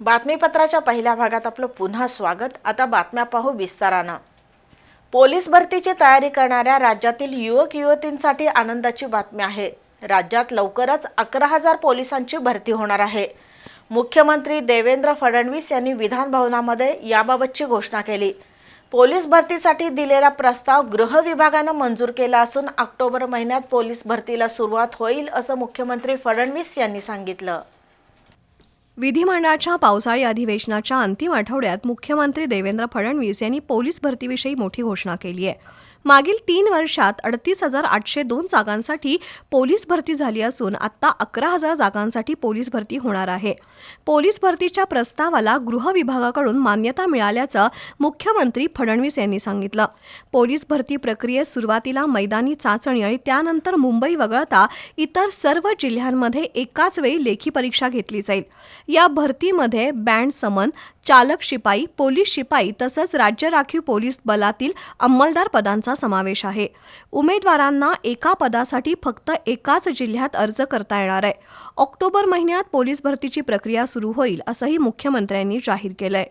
बातमीपत्राच्या पहिल्या भागात आपलं पुन्हा स्वागत. आता बातम्या पाहू विस्तारानं. पोलीस भरतीची तयारी करणाऱ्या राज्यातील युवक युवतींसाठी आनंदाची बातमी आहे. राज्यात लवकरच अकरा हजार पोलिसांची भरती होणार आहे. मुख्यमंत्री देवेंद्र फडणवीस यांनी विधानभवनामध्ये याबाबतची घोषणा केली. पोलीस भरतीसाठी दिलेला प्रस्ताव गृह विभागानं मंजूर केला असून ऑक्टोबर महिन्यात पोलीस भरतीला सुरुवात होईल असं मुख्यमंत्री फडणवीस यांनी सांगितलं. विधिमंडळाच्या पावसाळी अधिवेशनाच्या अंतिम आठवड्यात मुख्यमंत्री देवेंद्र फडणवीस यांनी पोलीस भरतीविषयी मोठी घोषणा केली आहे. मागील तीन वर्षात अडतीस हजार आठशे दोन जागांसाठी पोलीस भरती झाली असून आत्ता अकरा हजार जागांसाठी पोलीस भरती होणार आहे. पोलीस भरतीच्या प्रस्तावाला गृह विभागाकडून मान्यता मिळाल्याचं मुख्यमंत्री फडणवीस यांनी सांगितलं. पोलीस भरती प्रक्रियेत सुरुवातीला मैदानी चाचणी आणि त्यानंतर मुंबई वगळता इतर सर्व जिल्ह्यांमध्ये एकाच वेळी लेखी परीक्षा घेतली जाईल. या भरतीमध्ये बँड समन चालक शिपाई पोलीस शिपाई तसंच राज्य राखीव पोलीस बलातील अंमलदार पदांचा समावेश आहे. उमेदवारांना एका पदासाठी फक्त एकाच जिल्ह्यात अर्ज करता येणार आहे. ऑक्टोबर महिन्यात पोलीस भरतीची प्रक्रिया सुरू होईल असंही मुख्यमंत्र्यांनी जाहीर केलंय.